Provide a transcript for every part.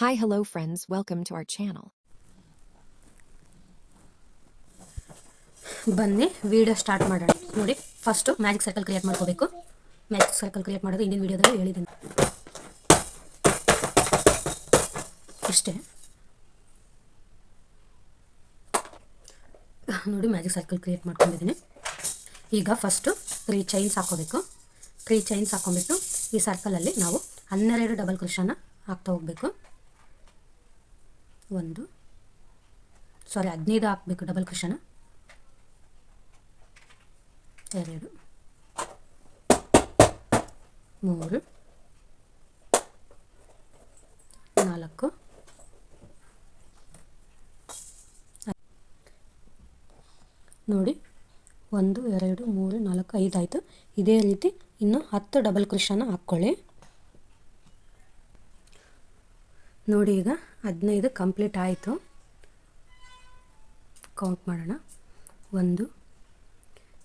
Hi, hello, friends. Welcome to our channel. ಬನ್ನಿ video start ಮಾಡೋಣ. ನೋಡಿ ಫಸ್ಟು ಮ್ಯಾಜಿಕ್ ಸರ್ಕಲ್ ಕ್ರಿಯೇಟ್ ಮಾಡ್ಕೋಬೇಕು. Magic circle create ಮಾಡೋದು ಇಂದಿನ ವಿಡಿಯೋದಲ್ಲಿ ಹೇಳಿದ್ದೀನಿ. ಇಷ್ಟೇ. ನೋಡಿ ಮ್ಯಾಜಿಕ್ ಸರ್ಕಲ್ ಕ್ರಿಯೇಟ್ ಮಾಡ್ಕೊಂಡಿದ್ದೀನಿ. ಈಗ ಫಸ್ಟು ತ್ರೀ ಚೈನ್ಸ್ ಹಾಕೋಬೇಕು ತ್ರೀ ಚೈನ್ಸ್ ಹಾಕೊಂಡ್ಬಿಟ್ಟು ಈ ಸರ್ಕಲಲ್ಲಿ ನಾವು ಹನ್ನೆರಡು ಡಬಲ್ ಕ್ರಿಶನ ಹಾಕ್ತಾ ಹೋಗಬೇಕು. ಒಂದು. ಸಾರಿ ಹದಿನೈದು ಹಾಕಬೇಕು ಡಬಲ್ ಕ್ರಿಶನ ಎರಡು. ಮೂರು. ನಾಲ್ಕು. ನೋಡಿ, ಒಂದು, ಎರಡು, ಮೂರು, ನಾಲ್ಕು, ಐದು ಆಯಿತು. ಇದೇ ರೀತಿ ಇನ್ನು ಹತ್ತು ಡಬಲ್ ಕ್ರಿಶನ ಹಾಕ್ಕೊಳ್ಳಿ. ನೋಡಿ ಈಗ ಹದಿನೈದು ಕಂಪ್ಲೀಟ್ ಆಯಿತು. ಕೌಂಟ್ ಮಾಡೋಣ. ಒಂದು,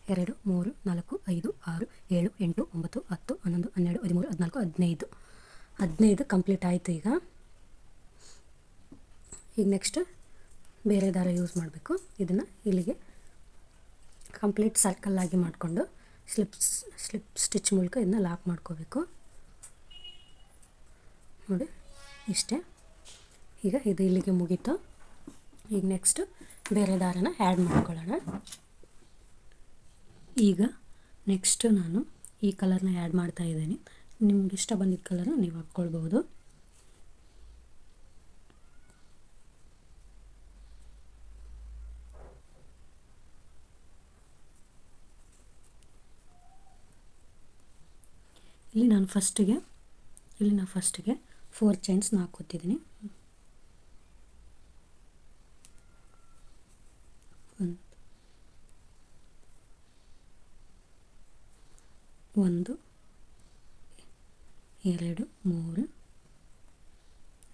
ಎರಡು, ಮೂರು, ನಾಲ್ಕು, ಐದು, ಆರು, ಏಳು, ಎಂಟು, ಒಂಬತ್ತು, ಹತ್ತು, ಹನ್ನೊಂದು, ಹನ್ನೆರಡು, ಹದಿಮೂರು, ಹದಿನಾಲ್ಕು, ಹದಿನೈದು. ಹದಿನೈದು ಕಂಪ್ಲೀಟ್ ಆಯಿತು ಈಗ. ಈಗ ನೆಕ್ಸ್ಟ್ ಬೇರೆ ದಾರ ಯೂಸ್ ಮಾಡಬೇಕು. ಇದನ್ನು ಇಲ್ಲಿಗೆ ಕಂಪ್ಲೀಟ್ ಸರ್ಕಲ್ ಆಗಿ ಮಾಡಿಕೊಂಡು ಸ್ಲಿಪ್ಸ್ ಸ್ಲಿಪ್ ಸ್ಟಿಚ್ ಮೂಲಕ ಇದನ್ನ ಲಾಕ್ ಮಾಡ್ಕೋಬೇಕು. ನೋಡಿ. ಇಷ್ಟೇ. ಈಗ ಇದು ಇಲ್ಲಿಗೆ ಮುಗೀತು. ಈಗ ನೆಕ್ಸ್ಟ್ ಬೇರೆ ದಾರನ ಆ್ಯಡ್ ಮಾಡ್ಕೊಳ್ಳೋಣ. ಈಗ ನೆಕ್ಸ್ಟು ನಾನು ಈ ಕಲರ್ನ ಆ್ಯಡ್ ಮಾಡ್ತಾ ಇದ್ದೀನಿ. ನಿಮ್ಗೆ ಇಷ್ಟ ಬಂದಿದ್ದ ಕಲರ್ನ ನೀವು ಹಾಕ್ಕೊಳ್ಬೋದು ಇಲ್ಲಿ ನಾನು ಫಸ್ಟಿಗೆ ಇಲ್ಲಿ ನಾನು ಫಸ್ಟಿಗೆ ಫೋರ್ ಚೈನ್ಸ್ ಹಾಕೋತಿದ್ದೀನಿ ಒಂದು. ಒಂದು. ಎರಡು ಮೂರು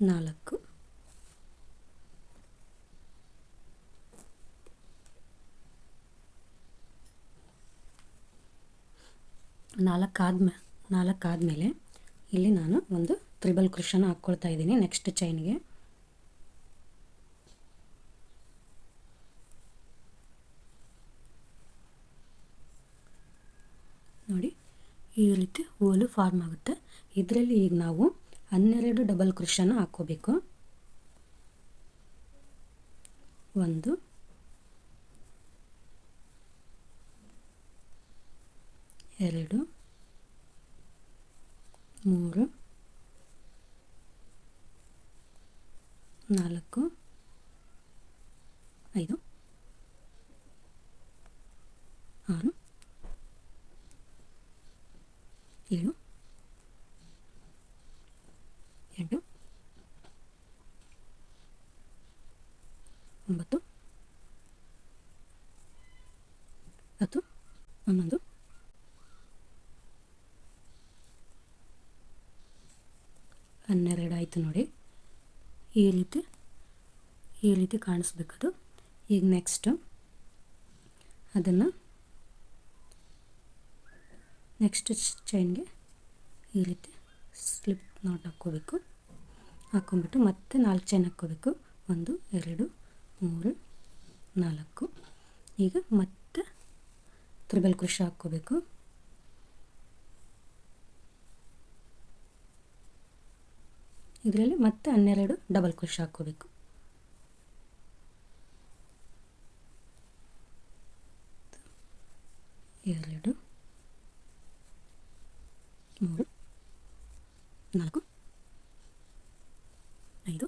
ನಾಲ್ಕು. ನಾಲ್ಕಾದ್ಮೇ ನಾಲ್ಕಾದಮೇಲೆ ಇಲ್ಲಿ ನಾನು ಒಂದು ತ್ರಿಬಲ್ ಕ್ರಿಶನ್ ಹಾಕ್ಕೊಳ್ತಾ ಇದ್ದೀನಿ ನೆಕ್ಸ್ಟ್ ಚೈನ್ಗೆ ನೋಡಿ, ಈ ರೀತಿ ಹೋಲು ಫಾರ್ಮ್ ಆಗುತ್ತೆ. ಇದರಲ್ಲಿ ಈಗ ನಾವು ಹನ್ನೆರಡು ಡಬಲ್ ಕ್ರಿಶನ ಹಾಕ್ಕೋಬೇಕು. ಒಂದು, ಎರಡು, ಮೂರು ನಾಲ್ಕು ಐದು ಆರು ಏಳು ಎಂಟು ಒಂಬತ್ತು ಹತ್ತು ಹನ್ನೊಂದು ಹನ್ನೆರಡು ಆಯಿತು ನೋಡಿ. ಈ ರೀತಿ ಈ ರೀತಿ ಕಾಣಿಸ್ಬೇಕದು. ಈಗ ನೆಕ್ಸ್ಟು ಅದನ್ನು ನೆಕ್ಸ್ಟ್ ಚೈನ್ಗೆ ಈ ರೀತಿ ಸ್ಲಿಪ್ ನಾಟ್ ಹಾಕ್ಕೋಬೇಕು. ಹಾಕ್ಕೊಂಬಿಟ್ಟು ಮತ್ತೆ ನಾಲ್ಕು ಚೈನ್ ಹಾಕ್ಕೋಬೇಕು. ಒಂದು, ಎರಡು, ಮೂರು, ನಾಲ್ಕು. ಈಗ ಮತ್ತೆ ತ್ರಿಬಲ್ ಕೃಷಿ ಹಾಕ್ಕೋಬೇಕು. ಇದರಲ್ಲಿ ಮತ್ತೆ ಹನ್ನೆರಡು ಡಬಲ್ ಕೃಷ ಹಾಕ್ಕೋಬೇಕು ಎರಡು ಮೂರು ನಾಲ್ಕು ಐದು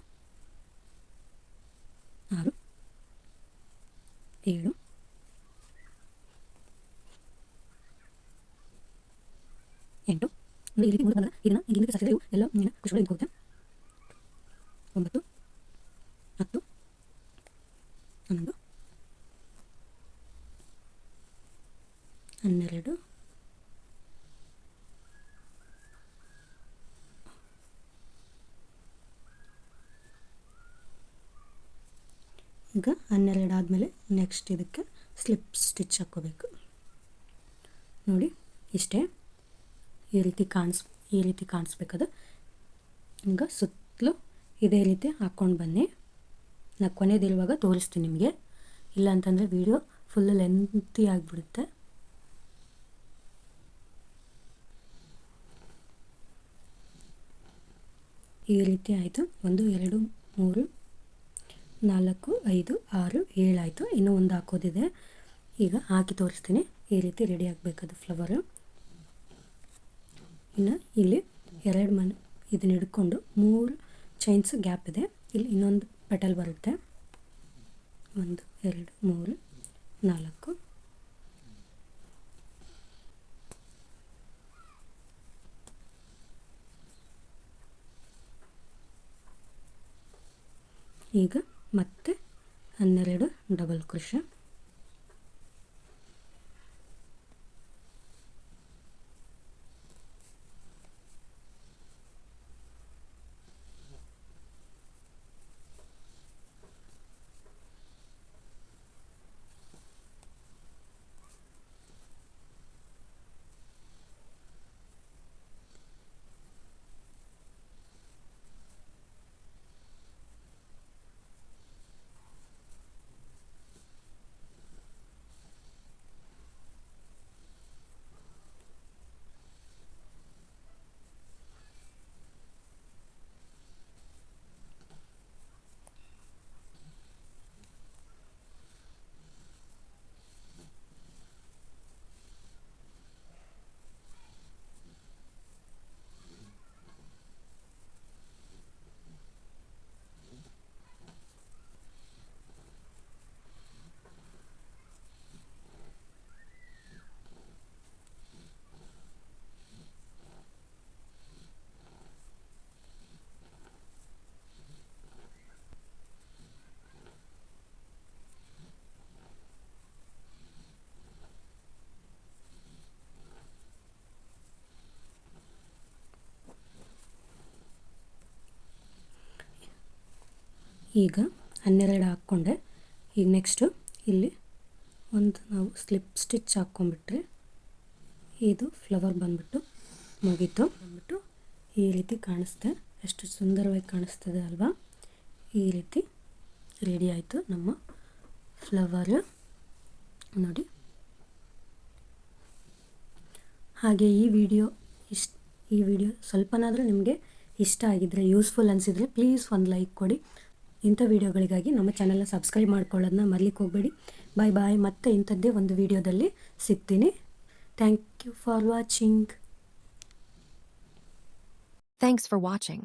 ಆರು ಏಳು ಎಂಟು ಈ ರೀತಿ ಮುಂದೆ ಬಂದ ಇದನ್ನು ಈ ಹಿಂದೆ ಸಾಕಿದ್ರೆ ಇವು ಎಲ್ಲ ಮೀನ ಖುಷಿಗಳು ಹೋಗುತ್ತೆ ಒಂಬತ್ತು, ಹತ್ತು, ಹನ್ನೊಂದು, ಹನ್ನೆರಡು, ಈಗ ಹನ್ನೆರಡು ಆದಮೇಲೆ ನೆಕ್ಸ್ಟ್ ಇದಕ್ಕೆ ಸ್ಲಿಪ್ ಸ್ಟಿಚ್ ಹಾಕ್ಕೋಬೇಕು. ನೋಡಿ, ಇಷ್ಟೇ. ಈ ರೀತಿ ಕಾಣಿಸ್, ಈ ರೀತಿ ಕಾಣಿಸ್ಬೇಕದು. ಈಗ ಸುತ್ತಲೂ ಇದೇ ರೀತಿ ಹಾಕ್ಕೊಂಡು ಬನ್ನಿ. ನಾನು ಕೊನೆದಿರುವಾಗ ತೋರಿಸ್ತೀನಿ ನಿಮಗೆ. ಇಲ್ಲ ಅಂತಂದರೆ ವಿಡಿಯೋ ಫುಲ್ ಲೆಂತಿ ಆಗಿಬಿಡುತ್ತೆ. ಈ ರೀತಿ ಆಯಿತು. ಒಂದು, ಎರಡು, ಮೂರು, ನಾಲ್ಕು, ಐದು, ಆರು ಏಳಾಯಿತು ಇನ್ನೂ ಒಂದು ಹಾಕೋದಿದೆ. ಈಗ ಹಾಕಿ ತೋರಿಸ್ತೀನಿ. ಈ ರೀತಿ ರೆಡಿ ಆಗಬೇಕದು ಫ್ಲವರು ಇನ್ನು ಇಲ್ಲಿ ಎರಡು ಮನೆ ಇದನ್ನ ಹಿಡ್ಕೊಂಡು ಮೂರು ಚೈನ್ಸ್ ಗ್ಯಾಪ್ ಇದೆ. ಇಲ್ಲಿ ಇನ್ನೊಂದು ಪೆಟಲ್ ಬರುತ್ತೆ. ಒಂದು, ಎರಡು, ಮೂರು, ನಾಲ್ಕು. ಈಗ ಮತ್ತೆ ಹನ್ನೆರಡು ಡಬಲ್ ಕೃಷ ಈಗ ಹನ್ನೆರಡು ಹಾಕ್ಕೊಂಡೆ. ಈಗ ನೆಕ್ಸ್ಟು ಇಲ್ಲಿ ಒಂದು ನಾವು ಸ್ಲಿಪ್ ಸ್ಟಿಚ್ ಹಾಕ್ಕೊಂಬಿಟ್ರೆ ಇದು ಫ್ಲವರ್ ಬಂದ್ಬಿಟ್ಟು ಮುಗೀತು. ಬಂದ್ಬಿಟ್ಟು ಈ ರೀತಿ ಕಾಣಿಸ್ತೆ. ಎಷ್ಟು ಸುಂದರವಾಗಿ ಕಾಣಿಸ್ತದೆ ಅಲ್ವಾ? ಈ ರೀತಿ ರೆಡಿ ಆಯಿತು ನಮ್ಮ ಫ್ಲವರ್ ನೋಡಿ. ಹಾಗೆ ಈ ವಿಡಿಯೋ ಇಷ್ಟ, ಈ ವಿಡಿಯೋ ಸ್ವಲ್ಪನಾದರೂ ನಿಮಗೆ ಇಷ್ಟ ಆಗಿದ್ದರೆ ಯೂಸ್ಫುಲ್ ಅನಿಸಿದರೆ ಪ್ಲೀಸ್ ಒಂದು ಲೈಕ್ ಕೊಡಿ. ಇಂಥ ವಿಡಿಯೋಗಳಿಗಾಗಿ ನಮ್ಮ ಚಾನಲ್ನ ಸಬ್ಸ್ಕ್ರೈಬ್ ಮಾಡ್ಕೊಳ್ಳೋದನ್ನ ಮರ್ಲಿಕ್ಕೆ ಹೋಗಬೇಡಿ. ಬಾಯ್ ಬಾಯ್ ಮತ್ತೆ ಇಂಥದ್ದೇ ಒಂದು ವಿಡಿಯೋದಲ್ಲಿ ಸಿಗ್ತೀನಿ. Thank you for watching thanks for watching.